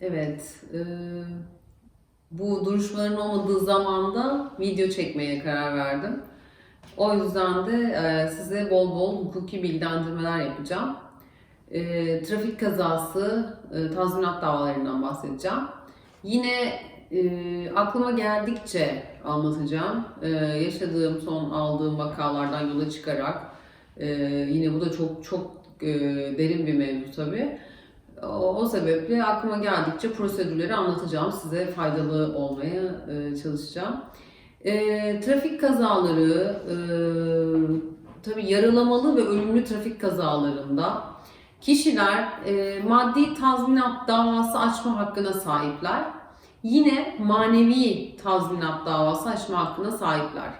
Evet, e, bu duruşmaların olmadığı zamanda video çekmeye karar verdim. O yüzden de e, size bol bol hukuki bilgilendirmeler yapacağım. E, trafik kazası, e, tazminat davalarından bahsedeceğim. Yine aklıma geldikçe anlatacağım. Yaşadığım, son aldığım vakalardan yola çıkarak. Yine bu da çok çok derin bir mevzu tabii. O, sebeple aklıma geldikçe prosedürleri anlatacağım. Size faydalı olmaya e, çalışacağım. E, trafik kazaları, e, tabii yaralamalı ve ölümlü trafik kazalarında kişiler e, maddi tazminat davası açma hakkına sahipler. Yine manevi tazminat davası açma hakkına sahipler.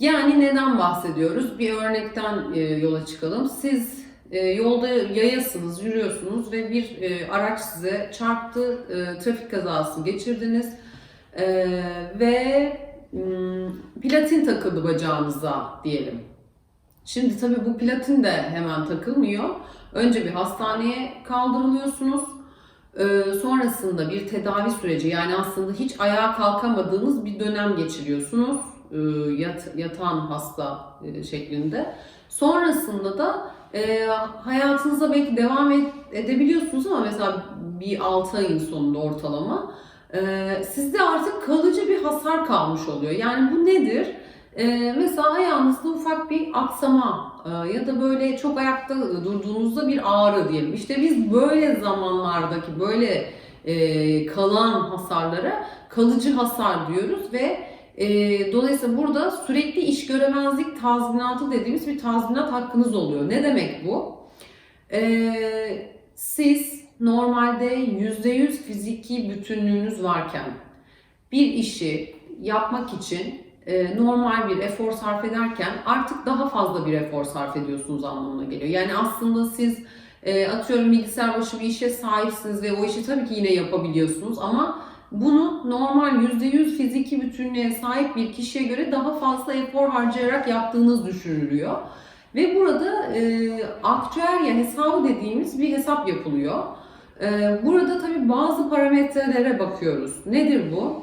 Yani neden bahsediyoruz? Bir örnekten e, yola çıkalım. Siz e, yolda yayasınız, yürüyorsunuz ve bir e, araç size çarptı, e, trafik kazası geçirdiniz E, ve platin takıldı bacağınıza diyelim. Şimdi tabii bu platin de hemen takılmıyor. Önce bir hastaneye kaldırılıyorsunuz. E, sonrasında bir tedavi süreci yani aslında hiç ayağa kalkamadığınız bir dönem geçiriyorsunuz. E, yat, yatan hasta e, şeklinde. Sonrasında da e, hayatınıza belki devam edebiliyorsunuz ama mesela bir 6 ayın sonunda ortalama e, sizde artık kalıcı bir hasar kalmış oluyor. Yani bu nedir? E, mesela ayağınızda ufak bir aksama e, ya da böyle çok ayakta durduğunuzda bir ağrı diyelim. İşte biz böyle zamanlardaki böyle e, kalan hasarlara kalıcı hasar diyoruz ve e, dolayısıyla burada sürekli iş göremezlik tazminatı dediğimiz bir tazminat hakkınız oluyor. Ne demek bu? E, siz normalde %100 fiziki bütünlüğünüz varken bir işi yapmak için e, normal bir efor sarf ederken artık daha fazla bir efor sarf ediyorsunuz anlamına geliyor. Yani aslında siz e, atıyorum bilgisayar başı bir işe sahipsiniz ve o işi tabii ki yine yapabiliyorsunuz ama bunu normal %100 fiziki bütünlüğe sahip bir kişiye göre daha fazla efor harcayarak yaptığınız düşünülüyor. Ve burada e, aktüerya hesabı dediğimiz bir hesap yapılıyor. E, burada tabii bazı parametrelere bakıyoruz. Nedir bu?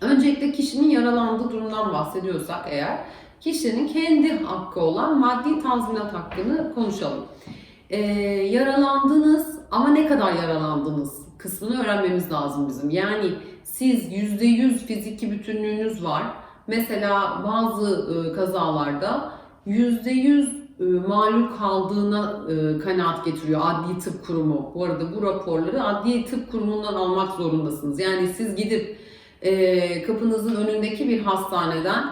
Öncelikle kişinin yaralandığı durumdan bahsediyorsak eğer, kişinin kendi hakkı olan maddi tazminat hakkını konuşalım. E, yaralandınız ama ne kadar yaralandınız? kısmını öğrenmemiz lazım bizim. Yani siz %100 fiziki bütünlüğünüz var. Mesela bazı e, kazalarda %100 e, mağlup kaldığına e, kanaat getiriyor Adli Tıp Kurumu. Bu arada bu raporları Adli Tıp Kurumu'ndan almak zorundasınız. Yani siz gidip kapınızın önündeki bir hastaneden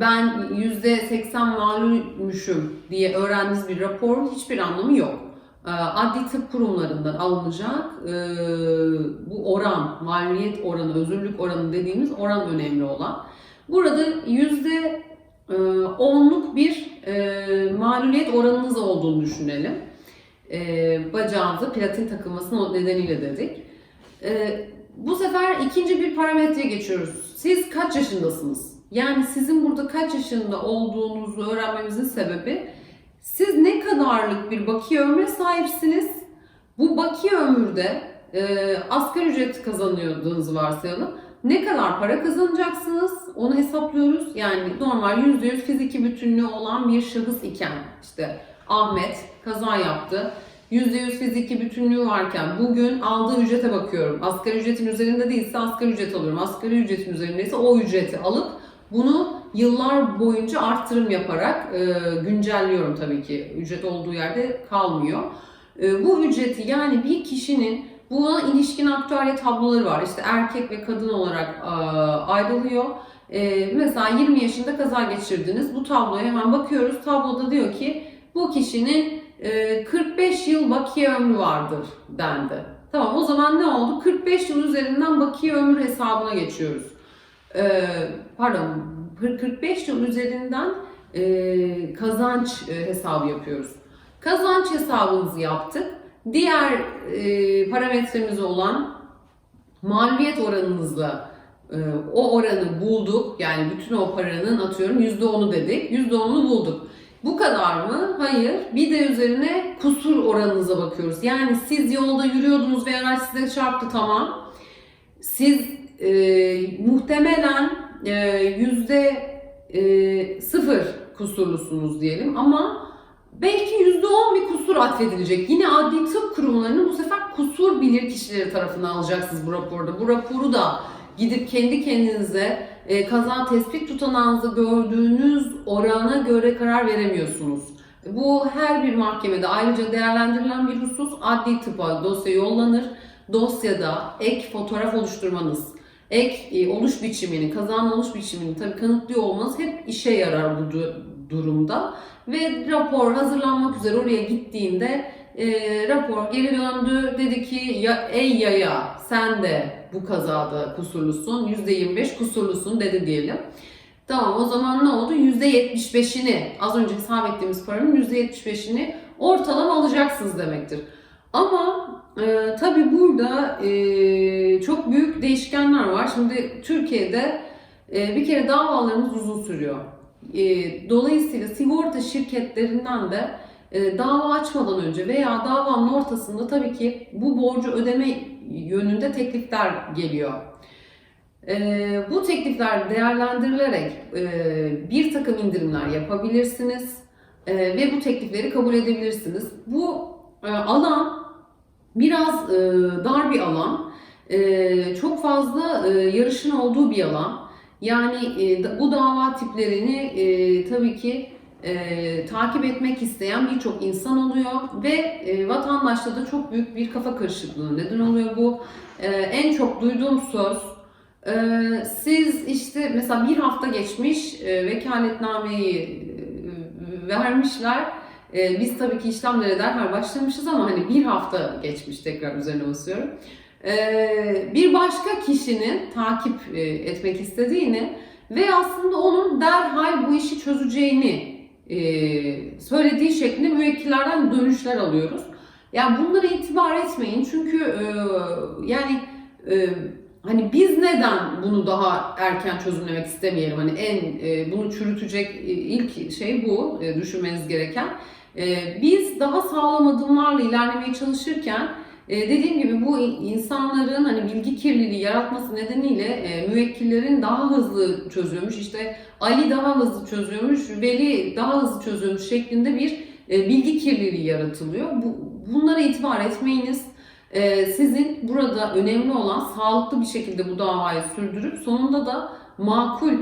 ben %80 mağlulmüşüm diye öğrendiğiniz bir raporun hiçbir anlamı yok. Ee, adli tıp kurumlarından alınacak e, bu oran, maliyet oranı, özürlük oranı dediğimiz oran önemli olan. Burada yüzde e, onluk bir e, maliyet oranınız olduğunu düşünelim. Bacağınıza platin takılmasının nedeniyle dedik. Bu sefer ikinci bir parametreye geçiyoruz. Siz kaç yaşındasınız? Yani sizin burada kaç yaşında olduğunuzu öğrenmemizin sebebi siz ne kadarlık bir bakiye ömre sahipsiniz? Bu bakiye ömürde e, asgari ücret kazanıyordunuz varsayalım. Ne kadar para kazanacaksınız onu hesaplıyoruz. Yani normal %100 fiziki bütünlüğü olan bir şahıs iken işte Ahmet kaza yaptı. %100 fiziki bütünlüğü varken bugün aldığı ücrete bakıyorum. Asgari ücretin üzerinde değilse asgari ücret alıyorum. Asgari ücretin üzerindeyse o ücreti alıp bunu yıllar boyunca arttırım yaparak e, güncelliyorum tabii ki. Ücret olduğu yerde kalmıyor. E, bu ücreti yani bir kişinin buna ilişkin aktüel tabloları var. İşte erkek ve kadın olarak e, ayrılıyor. E, mesela 20 yaşında kaza geçirdiniz. Bu tabloya hemen bakıyoruz. Tabloda diyor ki bu kişinin e, 45 yıl bakiye ömrü vardır dendi. Tamam o zaman ne oldu? 45 yıl üzerinden bakiye ömür hesabına geçiyoruz. E, pardon 45 yıl üzerinden e, kazanç e, hesabı yapıyoruz. Kazanç hesabımızı yaptık. Diğer e, parametremiz olan maliyet oranınızla e, o oranı bulduk. Yani bütün o paranın atıyorum %10'u dedik. %10'unu bulduk. Bu kadar mı? Hayır. Bir de üzerine kusur oranınıza bakıyoruz. Yani siz yolda yürüyordunuz ve araç size çarptı tamam. Siz e, muhtemelen yüzde e, sıfır kusurlusunuz diyelim ama belki yüzde on bir kusur atfedilecek. Yine adli tıp kurumlarının bu sefer kusur bilir kişileri tarafından alacaksınız bu raporda. Bu raporu da gidip kendi kendinize e, kaza tespit tutanağınızı gördüğünüz orana göre karar veremiyorsunuz. Bu her bir mahkemede ayrıca değerlendirilen bir husus adli tıpa dosya yollanır. Dosyada ek fotoğraf oluşturmanız, ek e, oluş biçimini, kazanın oluş biçimini tabii kanıtlıyor olmanız hep işe yarar bu du- durumda. Ve rapor hazırlanmak üzere oraya gittiğinde e, rapor geri döndü. Dedi ki ya, ey yaya sen de bu kazada kusurlusun. %25 kusurlusun dedi diyelim. Tamam o zaman ne oldu? %75'ini az önce hesap ettiğimiz paranın %75'ini ortalama alacaksınız demektir. Ama e, tabii burada e, çok büyük değişkenler var. Şimdi Türkiye'de e, bir kere davalarımız uzun sürüyor. E, dolayısıyla sigorta şirketlerinden de e, dava açmadan önce veya davanın ortasında tabii ki bu borcu ödeme yönünde teklifler geliyor. E, bu teklifler değerlendirilerek e, bir takım indirimler yapabilirsiniz e, ve bu teklifleri kabul edebilirsiniz. Bu e, alan biraz e, dar bir alan, e, çok fazla e, yarışın olduğu bir alan. Yani e, bu dava tiplerini e, tabii ki e, takip etmek isteyen birçok insan oluyor ve e, vatandaşta da çok büyük bir kafa karışıklığı neden oluyor bu. E, en çok duyduğum söz e, siz işte mesela bir hafta geçmiş e, vekaletnameyi e, vermişler. E, biz tabii ki işlemlere derhal başlamışız ama hani bir hafta geçmiş tekrar üzerine basıyorum. E, bir başka kişinin takip e, etmek istediğini ve aslında onun derhal bu işi çözeceğini e, söylediği şeklinde müvekkillerden dönüşler alıyoruz. Yani bunlara itibar etmeyin çünkü e, yani e, hani biz neden bunu daha erken çözümlemek istemeyelim? Hani en e, bunu çürütecek e, ilk şey bu e, düşünmeniz gereken. E, biz daha sağlam adımlarla ilerlemeye çalışırken e, dediğim gibi bu insanların hani bilgi kirliliği yaratması nedeniyle e, müvekkillerin daha hızlı çözüyormuş. İşte Ali daha hızlı çözüyormuş, Veli daha hızlı çözüyormuş şeklinde bir e, bilgi kirliliği yaratılıyor. Bu, bunlara itibar etmeyiniz. Sizin burada önemli olan sağlıklı bir şekilde bu davayı sürdürüp sonunda da makul,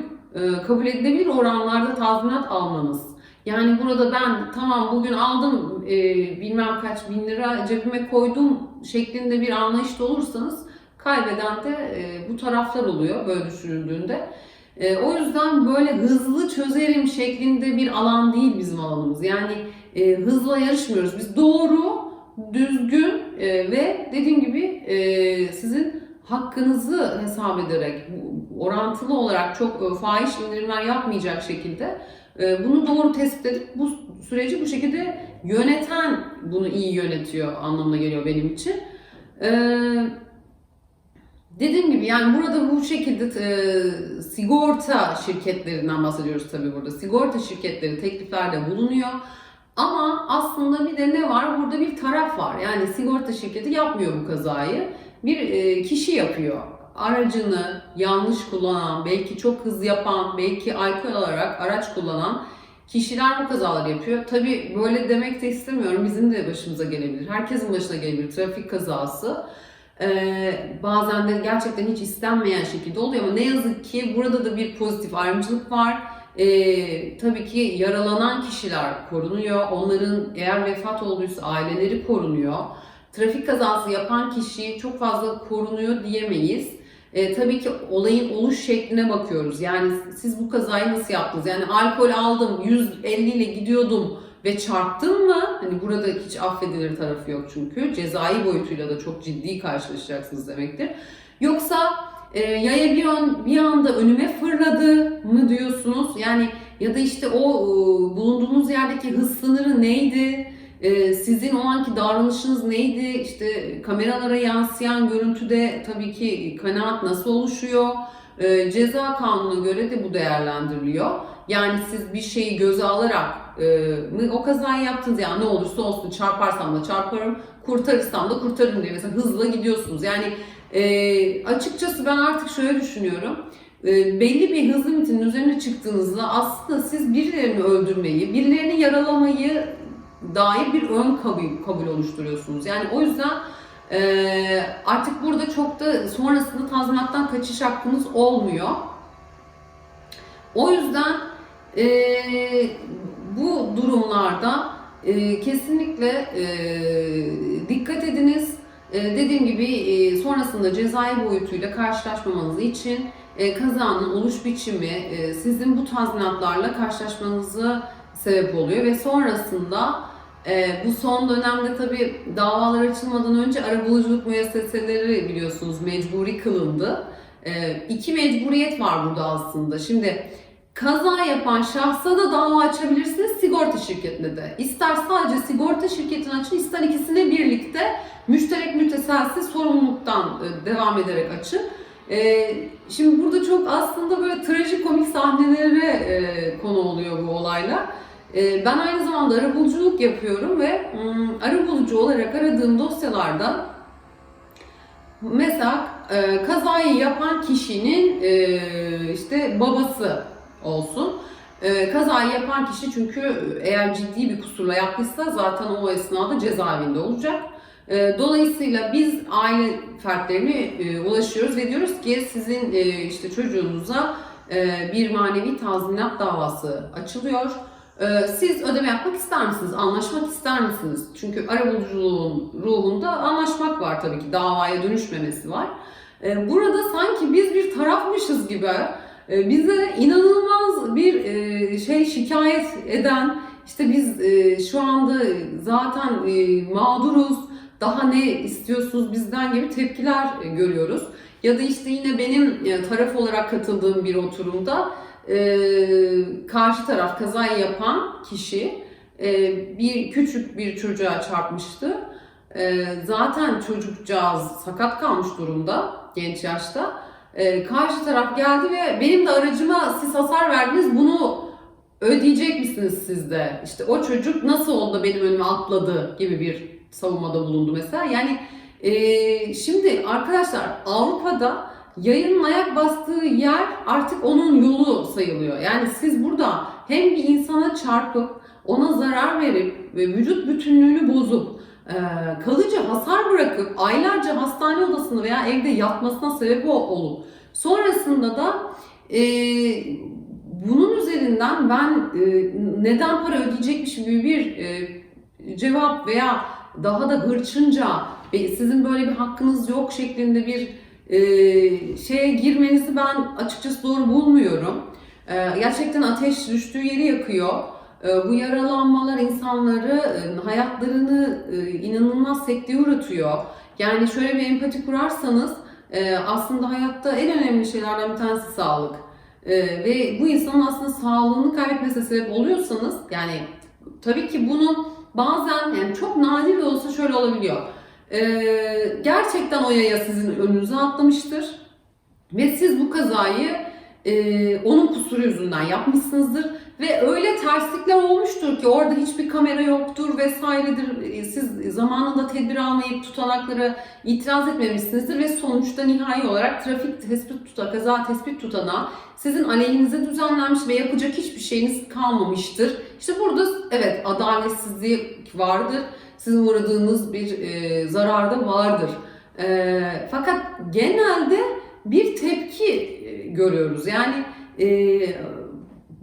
kabul edilebilir oranlarda tazminat almanız. Yani burada ben tamam bugün aldım e, bilmem kaç bin lira cebime koydum şeklinde bir anlayışta olursanız kaybeden de e, bu taraflar oluyor böyle düşünüldüğünde. E, o yüzden böyle hızlı çözerim şeklinde bir alan değil bizim alanımız. Yani e, hızla yarışmıyoruz. Biz doğru, düzgün e, ve dediğim gibi e, sizin hakkınızı hesap ederek orantılı olarak çok e, fahiş indirimler yapmayacak şekilde bunu doğru tespit edip bu süreci bu şekilde yöneten bunu iyi yönetiyor anlamına geliyor benim için. Ee, dediğim gibi yani burada bu şekilde e, sigorta şirketlerinden bahsediyoruz tabii burada. Sigorta şirketleri tekliflerde bulunuyor. Ama aslında bir de ne var? Burada bir taraf var. Yani sigorta şirketi yapmıyor bu kazayı. Bir e, kişi yapıyor. Aracını yanlış kullanan, belki çok hız yapan, belki alkol alarak araç kullanan kişiler bu kazaları yapıyor. Tabii böyle demek de istemiyorum. Bizim de başımıza gelebilir. Herkesin başına gelebilir. Trafik kazası. Ee, bazen de gerçekten hiç istenmeyen şekilde oluyor ama ne yazık ki burada da bir pozitif ayrımcılık var. Ee, tabii ki yaralanan kişiler korunuyor. Onların eğer vefat olduysa aileleri korunuyor. Trafik kazası yapan kişi çok fazla korunuyor diyemeyiz. Ee, tabii ki olayın oluş şekline bakıyoruz. Yani siz bu kazayı nasıl yaptınız? Yani alkol aldım, 150 ile gidiyordum ve çarptın mı? Hani burada hiç affedilir tarafı yok çünkü. Cezai boyutuyla da çok ciddi karşılaşacaksınız demektir. Yoksa e, yaya bir an bir anda önüme fırladı mı diyorsunuz? Yani ya da işte o e, bulunduğunuz yerdeki hız sınırı neydi? E, sizin o anki davranışınız neydi? İşte kameralara yansıyan görüntüde tabii ki kanaat nasıl oluşuyor? E, ceza kanununa göre de bu değerlendiriliyor. Yani siz bir şeyi göze alarak e, mı- o kazayı yaptınız ya ne olursa olsun çarparsam da çarparım, kurtarırsam da kurtarırım diye mesela hızla gidiyorsunuz. Yani e, açıkçası ben artık şöyle düşünüyorum. E, belli bir hız limitinin üzerine çıktığınızda aslında siz birilerini öldürmeyi, birilerini yaralamayı dair bir ön kabul, kabul oluşturuyorsunuz. Yani o yüzden e, artık burada çok da sonrasında tazminattan kaçış hakkınız olmuyor. O yüzden e, bu durumlarda e, kesinlikle e, dikkat ediniz. E, dediğim gibi e, sonrasında cezai boyutuyla karşılaşmamanız için e, kazanın oluş biçimi e, sizin bu tazminatlarla karşılaşmanızı sebep oluyor ve sonrasında e, bu son dönemde tabi davalar açılmadan önce arabuluculuk müesseseleri biliyorsunuz mecburi kılındı. E, iki mecburiyet var burada aslında. Şimdi kaza yapan şahsa da dava açabilirsiniz sigorta şirketine de. İster sadece sigorta şirketine açın ister ikisine birlikte müşterek müteselsiz sorumluluktan e, devam ederek açın. E, şimdi burada çok aslında böyle trajikomik sahnelere e, konu oluyor bu olaylar. E, ben aynı zamanda arabuluculuk yapıyorum ve mm, arabulucu olarak aradığım dosyalarda mesela e, kazayı yapan kişinin e, işte babası olsun. E, kazayı yapan kişi çünkü eğer ciddi bir kusurla yapmışsa zaten o esnada cezaevinde olacak. E, dolayısıyla biz aile fertlerine e, ulaşıyoruz ve diyoruz ki sizin e, işte çocuğunuza e, bir manevi tazminat davası açılıyor. E, siz ödeme yapmak ister misiniz? Anlaşmak ister misiniz? Çünkü arabuluculuğun ruhunda anlaşmak var tabii ki. Davaya dönüşmemesi var. E, burada sanki biz bir tarafmışız gibi bize inanılmaz bir şey şikayet eden işte biz şu anda zaten mağduruz daha ne istiyorsunuz bizden gibi tepkiler e, görüyoruz. Ya da işte yine benim e, taraf olarak katıldığım bir oturumda e, karşı taraf kazayı yapan kişi bir küçük bir çocuğa çarpmıştı. Zaten çocukcağız sakat kalmış durumda genç yaşta. Karşı taraf geldi ve benim de aracıma siz hasar verdiniz bunu ödeyecek misiniz siz de? İşte o çocuk nasıl oldu benim önüme atladı gibi bir savunmada bulundu mesela. Yani e, şimdi arkadaşlar Avrupa'da yayının ayak bastığı yer artık onun yolu sayılıyor. Yani siz burada hem bir insana çarpıp ona zarar verip ve vücut bütünlüğünü bozup e, kalıcı hasar bırakıp aylarca hastane odasında veya evde yatmasına sebep ol- olup sonrasında da e, bunun üzerinden ben e, neden para ödeyecekmişim gibi bir e, cevap veya daha da hırçınca ve sizin böyle bir hakkınız yok şeklinde bir e, şeye girmenizi ben açıkçası doğru bulmuyorum. E, gerçekten ateş düştüğü yeri yakıyor. E, bu yaralanmalar insanları e, hayatlarını e, inanılmaz sekteye uğratıyor. Yani şöyle bir empati kurarsanız e, aslında hayatta en önemli şeylerden bir tanesi sağlık. E, ve bu insanın aslında sağlığını kaybetmesine sebep oluyorsanız yani tabii ki bunun bazen yani çok nadir de olsa şöyle olabiliyor. Ee, gerçekten o yaya sizin önünüze atlamıştır ve siz bu kazayı e, onun kusuru yüzünden yapmışsınızdır ve öyle terslikler olmuştur ki orada hiçbir kamera yoktur vesairedir. E, Siz zamanında tedbir almayıp tutanaklara itiraz etmemişsinizdir ve sonuçta nihai olarak trafik tespit tuta, kaza tespit tutanağı sizin aleyhinize düzenlenmiş ve yapacak hiçbir şeyiniz kalmamıştır. İşte burada evet adaletsizlik vardır. Sizin uğradığınız bir e, zarar da vardır. E, fakat genelde bir tepki e, görüyoruz. Yani e,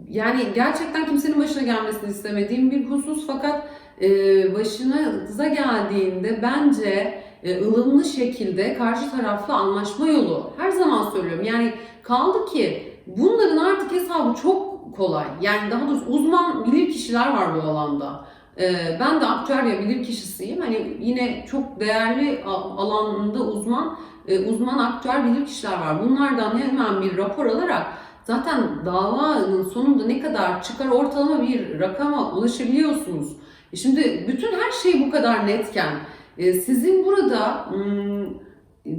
yani gerçekten kimsenin başına gelmesini istemediğim bir husus fakat e, başınıza geldiğinde bence e, ılımlı şekilde karşı tarafla anlaşma yolu. Her zaman söylüyorum. Yani kaldı ki bunların artık hesabı çok kolay. Yani daha doğrusu uzman bilir kişiler var bu alanda. Ee, ben de aktüerya bilir kişisiyim. Hani yine çok değerli alanında uzman e, uzman aktüer bilir kişiler var. Bunlardan hemen bir rapor alarak zaten davanın sonunda ne kadar çıkar ortalama bir rakama ulaşabiliyorsunuz. E Şimdi bütün her şey bu kadar netken e, sizin burada hmm,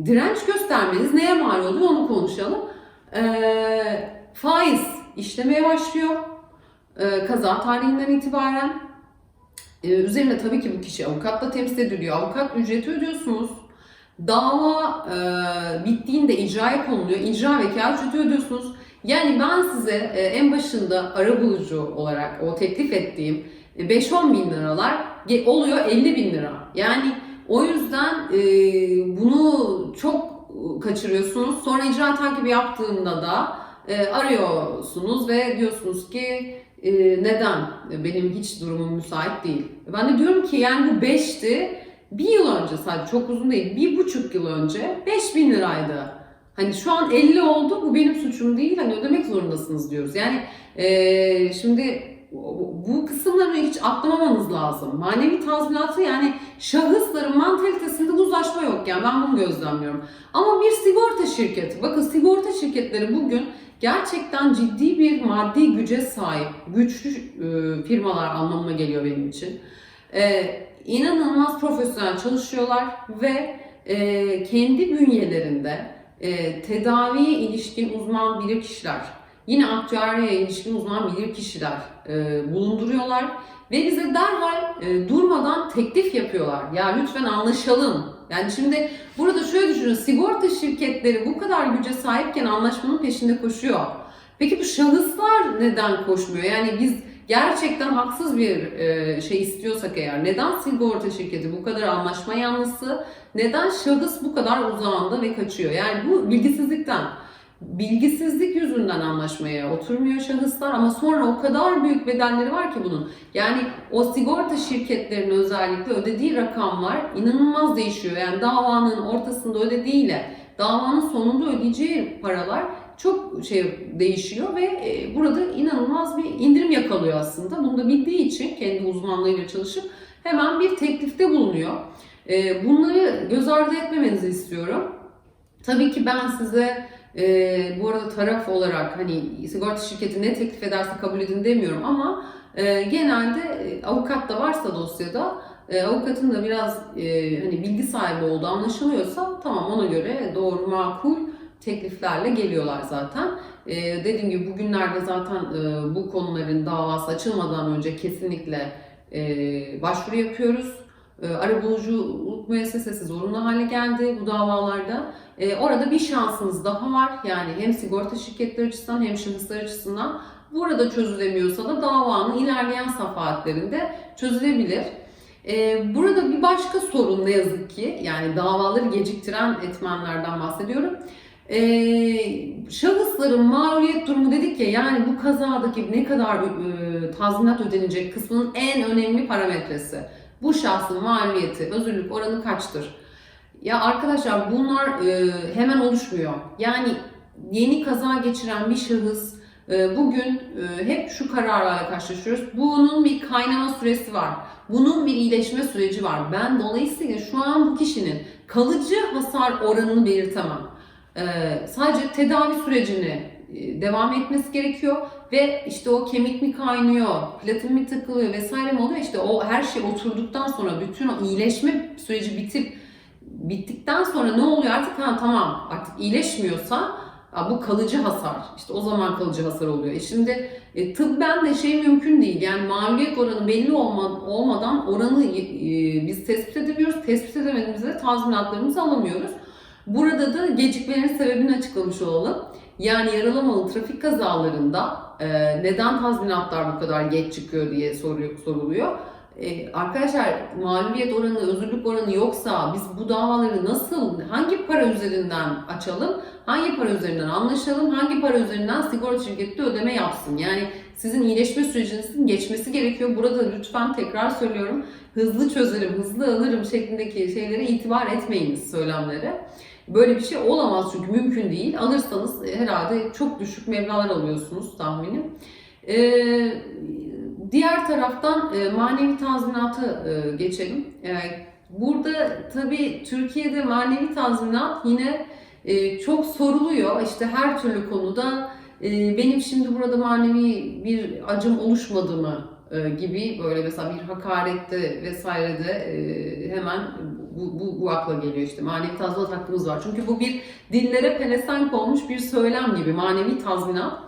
direnç göstermeniz neye mal oluyor onu konuşalım. Ee, faiz işlemeye başlıyor. Ee, kaza tarihinden itibaren. Üzerine tabii ki bu kişi avukatla temsil ediliyor. Avukat ücreti ödüyorsunuz. Dava e, bittiğinde icraya konuluyor. İcra vekalet ücreti ödüyorsunuz. Yani ben size e, en başında ara bulucu olarak o teklif ettiğim e, 5-10 bin liralar oluyor 50 bin lira. Yani o yüzden e, bunu çok kaçırıyorsunuz. Sonra icra takibi yaptığında da e, arıyorsunuz ve diyorsunuz ki e, neden benim hiç durumum müsait değil. Ben de diyorum ki yani bu 5'ti. Bir yıl önce sadece çok uzun değil. Bir buçuk yıl önce 5 bin liraydı. Hani şu an 50 oldu bu benim suçum değil hani ödemek zorundasınız diyoruz. Yani e, şimdi bu kısımları hiç atlamamanız lazım. Manevi tazminatı yani şahısların mantalitesinde uzlaşma yok yani ben bunu gözlemliyorum. Ama bir sigorta şirketi, bakın sigorta şirketleri bugün gerçekten ciddi bir maddi güce sahip, güçlü firmalar anlamına geliyor benim için. E, inanılmaz profesyonel çalışıyorlar ve e, kendi bünyelerinde e, tedaviye ilişkin uzman bilir kişiler, yine aktüeryaya ilişkin uzman bilir kişiler e, bulunduruyorlar ve bize derhal e, durmadan teklif yapıyorlar. Ya lütfen anlaşalım. Yani şimdi burada şöyle düşünün, sigorta şirketleri bu kadar güce sahipken anlaşmanın peşinde koşuyor. Peki bu şahıslar neden koşmuyor? Yani biz gerçekten haksız bir e, şey istiyorsak eğer neden sigorta şirketi bu kadar anlaşma yanlısı, neden şahıs bu kadar uzağında ve kaçıyor? Yani bu bilgisizlikten. Bilgisizlik yüzünden anlaşmaya oturmuyor şahıslar ama sonra o kadar büyük bedelleri var ki bunun. Yani o sigorta şirketlerinin özellikle ödediği rakamlar inanılmaz değişiyor. Yani davanın ortasında ödediğiyle davanın sonunda ödeyeceği paralar çok şey değişiyor ve e, burada inanılmaz bir indirim yakalıyor aslında. Bunu da bildiği için kendi uzmanlığıyla çalışıp hemen bir teklifte bulunuyor. E, bunları göz ardı etmemenizi istiyorum. Tabii ki ben size e, bu arada taraf olarak hani sigorta şirketi ne teklif ederse kabul edin demiyorum ama genelde avukat da varsa dosyada avukatın da biraz hani bilgi sahibi olduğu anlaşılıyorsa tamam ona göre doğru makul tekliflerle geliyorlar zaten. E, dediğim gibi bugünlerde zaten e, bu konuların davası açılmadan önce kesinlikle e, başvuru yapıyoruz. E, arabuluculuk müessesesi zorunlu hale geldi bu davalarda. E, orada bir şansınız daha var. Yani hem sigorta şirketleri açısından hem şahıslar açısından burada çözülemiyorsa da davanın ilerleyen safahatlerinde çözülebilir. E, burada bir başka sorun ne yazık ki yani davaları geciktiren etmenlerden bahsediyorum. E, şahısların mağlubiyet durumu dedik ya yani bu kazadaki ne kadar e, tazminat ödenecek kısmının en önemli parametresi. Bu şahsın mağlubiyeti, özürlük oranı kaçtır? Ya arkadaşlar bunlar e, hemen oluşmuyor. Yani yeni kaza geçiren bir şahıs e, bugün e, hep şu kararlarla karşılaşıyoruz. Bunun bir kaynama süresi var. Bunun bir iyileşme süreci var. Ben dolayısıyla şu an bu kişinin kalıcı hasar oranını belirtemem. E, sadece tedavi sürecini e, devam etmesi gerekiyor ve işte o kemik mi kaynıyor, platin mi takılıyor vesaire mi oluyor işte o her şey oturduktan sonra bütün o iyileşme süreci bitip bittikten sonra ne oluyor artık ha tamam artık iyileşmiyorsa bu kalıcı hasar işte o zaman kalıcı hasar oluyor. E şimdi e, tıbben de şey mümkün değil yani mağlubiyet oranı belli olma, olmadan oranı e, biz tespit edemiyoruz. Tespit edemediğimizde de tazminatlarımızı alamıyoruz. Burada da gecikmenin sebebini açıklamış olalım. Yani yaralamalı trafik kazalarında e, neden tazminatlar bu kadar geç çıkıyor diye soruyor, soruluyor. E, arkadaşlar mağlubiyet oranı, özürlük oranı yoksa biz bu davaları nasıl, hangi para üzerinden açalım, hangi para üzerinden anlaşalım, hangi para üzerinden sigorta şirketi de ödeme yapsın? Yani sizin iyileşme sürecinizin geçmesi gerekiyor. Burada lütfen tekrar söylüyorum, hızlı çözerim, hızlı alırım şeklindeki şeylere itibar etmeyiniz söylemlere. Böyle bir şey olamaz çünkü mümkün değil. Alırsanız herhalde çok düşük meblalar alıyorsunuz tahminim. Ee, diğer taraftan e, manevi tazminatı e, geçelim. E, burada tabii Türkiye'de manevi tazminat yine e, çok soruluyor. İşte her türlü konuda e, benim şimdi burada manevi bir acım oluşmadı mı e, gibi böyle mesela bir hakarette vesairede e, hemen bu, bu, bu akla geliyor işte manevi tazminat hakkımız var. Çünkü bu bir dillere pelesenk olmuş bir söylem gibi manevi tazminat.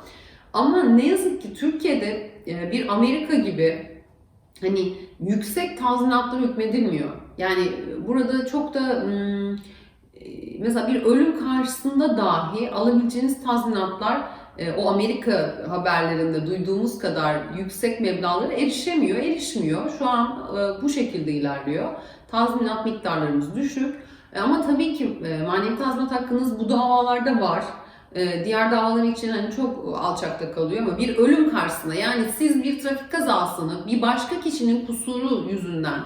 Ama ne yazık ki Türkiye'de e, bir Amerika gibi hani yüksek tazminatlar hükmedilmiyor. Yani burada çok da hmm, e, mesela bir ölüm karşısında dahi alabileceğiniz tazminatlar e, o Amerika haberlerinde duyduğumuz kadar yüksek meblağlara erişemiyor, erişmiyor. Şu an e, bu şekilde ilerliyor. Tazminat miktarlarımız düşük. E, Ama tabii ki e, manevi tazminat hakkınız bu davalarda var. E, Diğer davalar için hani çok alçakta kalıyor ama bir ölüm karşısında yani siz bir trafik kazasını bir başka kişinin kusuru yüzünden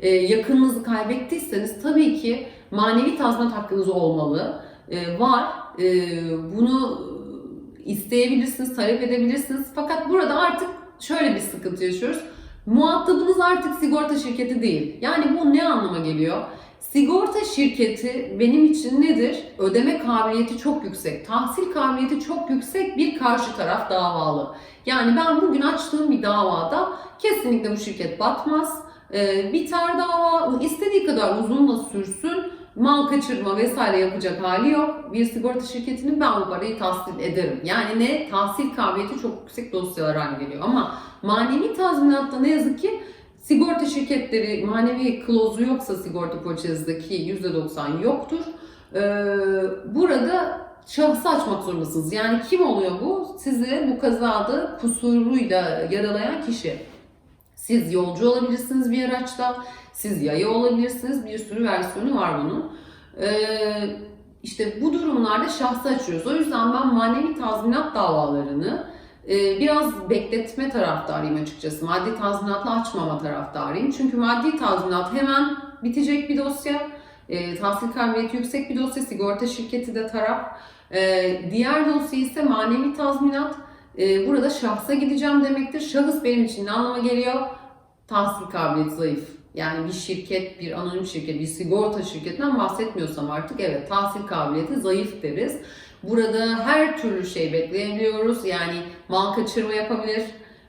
e, yakınınızı kaybettiyseniz tabii ki manevi tazminat hakkınız olmalı. E, Var. E, Bunu isteyebilirsiniz, talep edebilirsiniz. Fakat burada artık şöyle bir sıkıntı yaşıyoruz. Muhatabınız artık sigorta şirketi değil. Yani bu ne anlama geliyor? Sigorta şirketi benim için nedir? Ödeme kabiliyeti çok yüksek, tahsil kabiliyeti çok yüksek bir karşı taraf davalı. Yani ben bugün açtığım bir davada kesinlikle bu şirket batmaz. Ee, biter dava, istediği kadar uzun da sürsün. Mal kaçırma vesaire yapacak hali yok. Bir sigorta şirketinin ben bu parayı tahsil ederim. Yani ne? Tahsil kabiliyeti çok yüksek dosyalar haline geliyor. Ama manevi tazminatta ne yazık ki Sigorta şirketleri manevi klozu yoksa sigorta poliçenizdeki %90 yoktur. Ee, burada şahsı açmak zorundasınız. Yani kim oluyor bu? Sizi bu kazada kusuruyla yaralayan kişi. Siz yolcu olabilirsiniz bir araçta, siz yaya olabilirsiniz. Bir sürü versiyonu var bunun. Ee, işte bu durumlarda şahsı açıyoruz. O yüzden ben manevi tazminat davalarını ee, biraz bekletme taraftarıyım açıkçası. Maddi tazminatla açmama taraftarıyım. Çünkü maddi tazminat hemen bitecek bir dosya. E, tahsil kabiliyeti yüksek bir dosya. Sigorta şirketi de taraf. E, diğer dosya ise manevi tazminat. E, burada şahsa gideceğim demektir. Şahıs benim için ne anlama geliyor? Tahsil kabiliyeti zayıf. Yani bir şirket, bir anonim şirket, bir sigorta şirketinden bahsetmiyorsam artık evet tahsil kabiliyeti zayıf deriz. Burada her türlü şey bekleyebiliyoruz. Yani mal kaçırma yapabilir.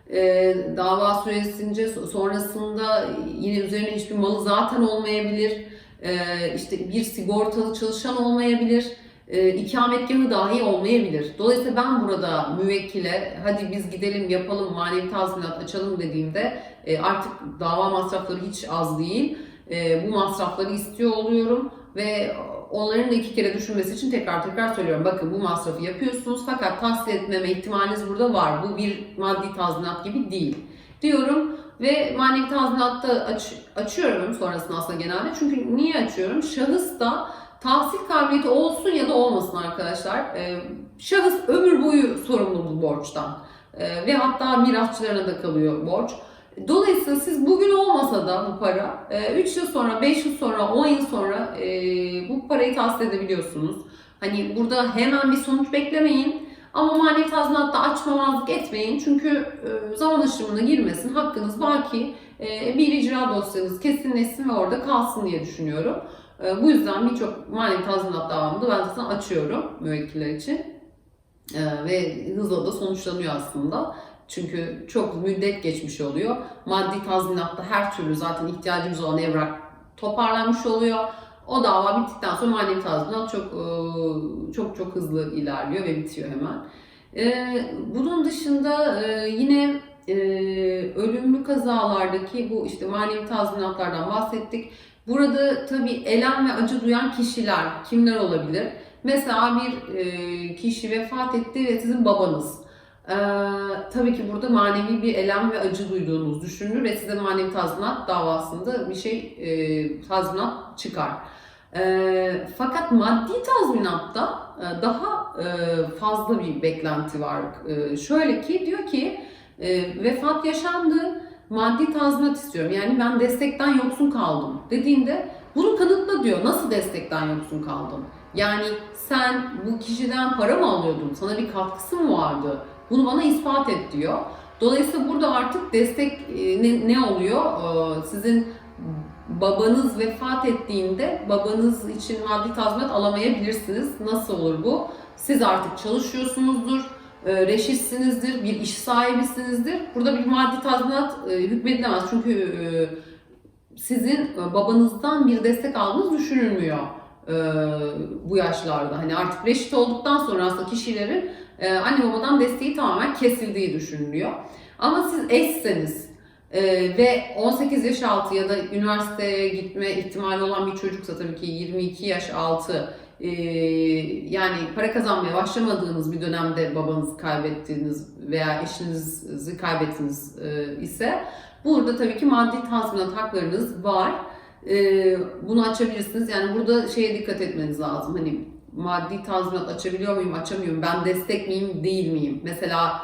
Ee, dava süresince sonrasında yine üzerine hiçbir malı zaten olmayabilir. Ee, işte bir sigortalı çalışan olmayabilir. Ee, ikametgahı dahi olmayabilir. Dolayısıyla ben burada müvekkile hadi biz gidelim yapalım manevi tazminat açalım dediğimde e, artık dava masrafları hiç az değil. E, bu masrafları istiyor oluyorum ve onların da iki kere düşünmesi için tekrar tekrar söylüyorum. Bakın bu masrafı yapıyorsunuz fakat tahsil etmeme ihtimaliniz burada var. Bu bir maddi tazminat gibi değil diyorum ve manevi tazminatta aç, açıyorum sonrasında aslında genelde. Çünkü niye açıyorum? Şahıs da tahsil kabiliyeti olsun ya da olmasın arkadaşlar. Ee, şahıs ömür boyu sorumlu bu borçtan. Ee, ve hatta mirasçılarına da kalıyor borç. Dolayısıyla siz bugün olmasa da bu para 3 yıl sonra, 5 yıl sonra, 10 yıl sonra e, bu parayı tahsil edebiliyorsunuz. Hani burada hemen bir sonuç beklemeyin. Ama manevi tazminatta açmamazlık etmeyin. Çünkü e, zaman aşımına girmesin. Hakkınız baki e, bir icra dosyanız kesinleşsin ve orada kalsın diye düşünüyorum. Bu yüzden birçok manevi tazminat davamında ben zaten açıyorum müvekkiller için. Ve hızla da sonuçlanıyor aslında. Çünkü çok müddet geçmiş oluyor. Maddi tazminatta her türlü zaten ihtiyacımız olan evrak toparlanmış oluyor. O dava bittikten sonra manevi tazminat çok çok çok hızlı ilerliyor ve bitiyor hemen. Bunun dışında yine ölümlü kazalardaki bu işte manevi tazminatlardan bahsettik. Burada tabii elem ve acı duyan kişiler kimler olabilir? Mesela bir kişi vefat etti ve sizin babanız ee, tabii ki burada manevi bir elem ve acı duyduğunuz düşünülür ve size manevi tazminat davasında bir şey e, tazminat çıkar. E, fakat maddi tazminatta e, daha e, fazla bir beklenti var. E, şöyle ki diyor ki e, vefat yaşandı, maddi tazminat istiyorum. Yani ben destekten yoksun kaldım dediğinde bunu kanıtla diyor. Nasıl destekten yoksun kaldın? Yani sen bu kişiden para mı alıyordun? Sana bir katkısı mı vardı? Bunu bana ispat et diyor. Dolayısıyla burada artık destek e, ne, ne oluyor? E, sizin babanız vefat ettiğinde babanız için maddi tazminat alamayabilirsiniz. Nasıl olur bu? Siz artık çalışıyorsunuzdur, reşitsinizdir, bir iş sahibisinizdir. Burada bir maddi tazminat hükmedilemez. Çünkü sizin e, babanızdan bir destek aldığınız düşünülmüyor e, bu yaşlarda. Hani artık reşit olduktan sonra aslında kişilerin e, anne babadan desteği tamamen kesildiği düşünülüyor. Ama siz eşseniz e, ve 18 yaş altı ya da üniversiteye gitme ihtimali olan bir çocuksa tabii ki 22 yaş altı e, yani para kazanmaya başlamadığınız bir dönemde babanızı kaybettiğiniz veya eşinizi kaybettiniz e, ise burada tabii ki maddi tazminat haklarınız var. E, bunu açabilirsiniz. Yani burada şeye dikkat etmeniz lazım. Hani maddi tazminat açabiliyor muyum, açamıyor muyum? Ben destek miyim, değil miyim? Mesela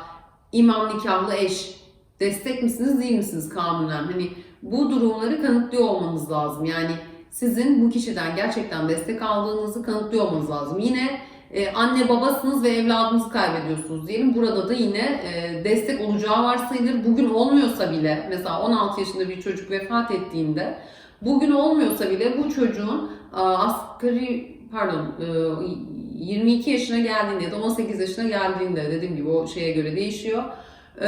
imam nikahlı eş destek misiniz, değil misiniz kanunen? Hani bu durumları kanıtlıyor olmanız lazım. Yani sizin bu kişiden gerçekten destek aldığınızı kanıtlıyor olmanız lazım. Yine e, anne babasınız ve evladınızı kaybediyorsunuz diyelim. Burada da yine e, destek olacağı varsayılır. Bugün olmuyorsa bile mesela 16 yaşında bir çocuk vefat ettiğinde bugün olmuyorsa bile bu çocuğun asgari pardon e, 22 yaşına geldiğinde ya da 18 yaşına geldiğinde dediğim gibi o şeye göre değişiyor. E,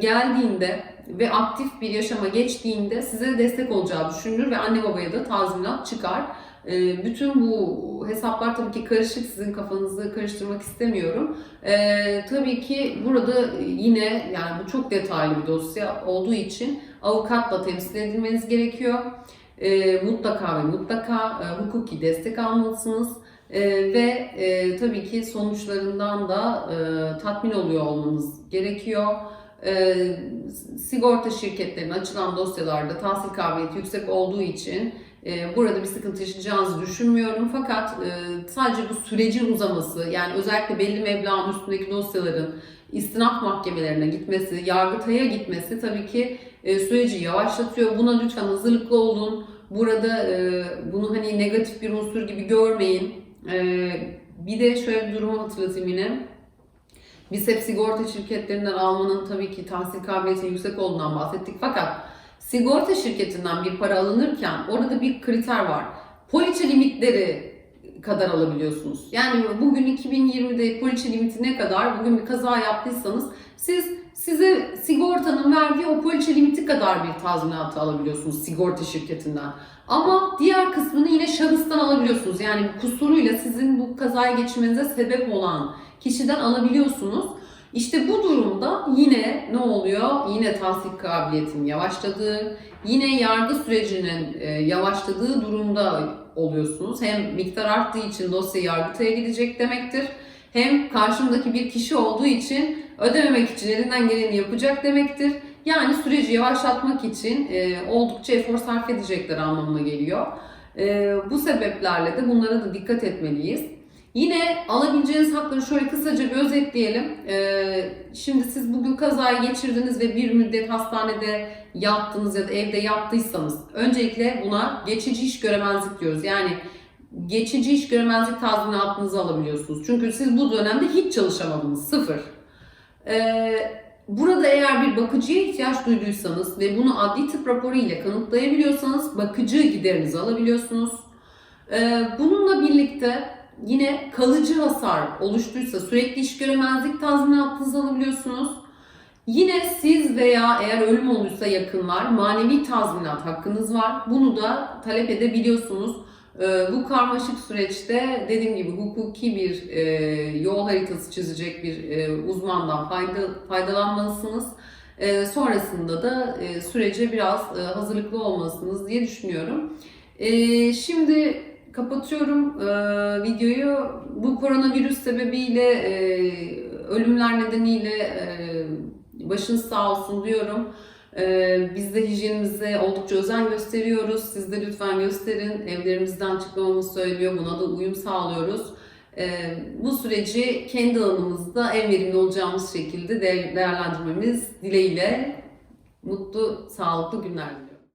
geldiğinde ve aktif bir yaşama geçtiğinde size destek olacağı düşünülür ve anne babaya da tazminat çıkar. E, bütün bu hesaplar tabii ki karışık. Sizin kafanızı karıştırmak istemiyorum. E, tabii ki burada yine yani bu çok detaylı bir dosya olduğu için avukatla temsil edilmeniz gerekiyor. Mutlaka ve mutlaka e, hukuki destek almalısınız. E, ve e, tabii ki sonuçlarından da e, tatmin oluyor olmanız gerekiyor. E, sigorta şirketlerinin açılan dosyalarda tahsil kabiliyeti yüksek olduğu için e, burada bir sıkıntı yaşayacağınızı düşünmüyorum. Fakat e, sadece bu sürecin uzaması yani özellikle belli meblağın üstündeki dosyaların istinaf mahkemelerine gitmesi, yargıtaya gitmesi tabii ki e, süreci yavaşlatıyor. Buna lütfen hazırlıklı olun. Burada e, bunu hani negatif bir unsur gibi görmeyin. E, bir de şöyle bir durumu hatırlatayım yine. Biz hep sigorta şirketlerinden almanın tabii ki tahsil kabiliyeti yüksek olduğundan bahsettik. Fakat sigorta şirketinden bir para alınırken orada bir kriter var. Poliçe limitleri kadar alabiliyorsunuz. Yani bugün 2020'de poliçe limiti ne kadar? Bugün bir kaza yaptıysanız siz size sigortanın verdiği o poliçe limiti kadar bir tazminatı alabiliyorsunuz sigorta şirketinden. Ama diğer kısmını yine şahıstan alabiliyorsunuz. Yani kusuruyla sizin bu kazaya geçirmenize sebep olan kişiden alabiliyorsunuz. İşte bu durumda yine ne oluyor? Yine tahsil kabiliyetin yavaşladığı, yine yargı sürecinin e, yavaşladığı durumda oluyorsunuz. Hem miktar arttığı için dosya yargıtaya gidecek demektir. Hem karşımdaki bir kişi olduğu için ödememek için elinden geleni yapacak demektir. Yani süreci yavaşlatmak için e, oldukça efor sarf edecekler anlamına geliyor. E, bu sebeplerle de bunlara da dikkat etmeliyiz. Yine alabileceğiniz hakları şöyle kısaca bir özetleyelim. Ee, şimdi siz bugün kazayı geçirdiniz ve bir müddet hastanede yattınız ya da evde yattıysanız öncelikle buna geçici iş göremezlik diyoruz. Yani geçici iş göremezlik tazminatınızı alabiliyorsunuz. Çünkü siz bu dönemde hiç çalışamadınız. Sıfır. Ee, burada eğer bir bakıcıya ihtiyaç duyduysanız ve bunu adli tıp raporu ile kanıtlayabiliyorsanız bakıcı giderinizi alabiliyorsunuz. Ee, bununla birlikte yine kalıcı hasar oluştuysa sürekli iş göremezlik tazminatınızı alabiliyorsunuz. Yine siz veya eğer ölüm olursa yakınlar manevi tazminat hakkınız var. Bunu da talep edebiliyorsunuz. Ee, bu karmaşık süreçte dediğim gibi hukuki bir e, yol haritası çizecek bir e, uzmandan fayda, faydalanmalısınız. E, sonrasında da e, sürece biraz hazırlıklı olmalısınız diye düşünüyorum. E, şimdi kapatıyorum videoyu. Bu koronavirüs sebebiyle ölümler nedeniyle başınız sağ olsun diyorum. E, biz de hijyenimize oldukça özen gösteriyoruz. Siz de lütfen gösterin. Evlerimizden çıkmamamızı söylüyor. Buna da uyum sağlıyoruz. E, bu süreci kendi alanımızda en verimli olacağımız şekilde değerlendirmemiz dileğiyle mutlu, sağlıklı günler.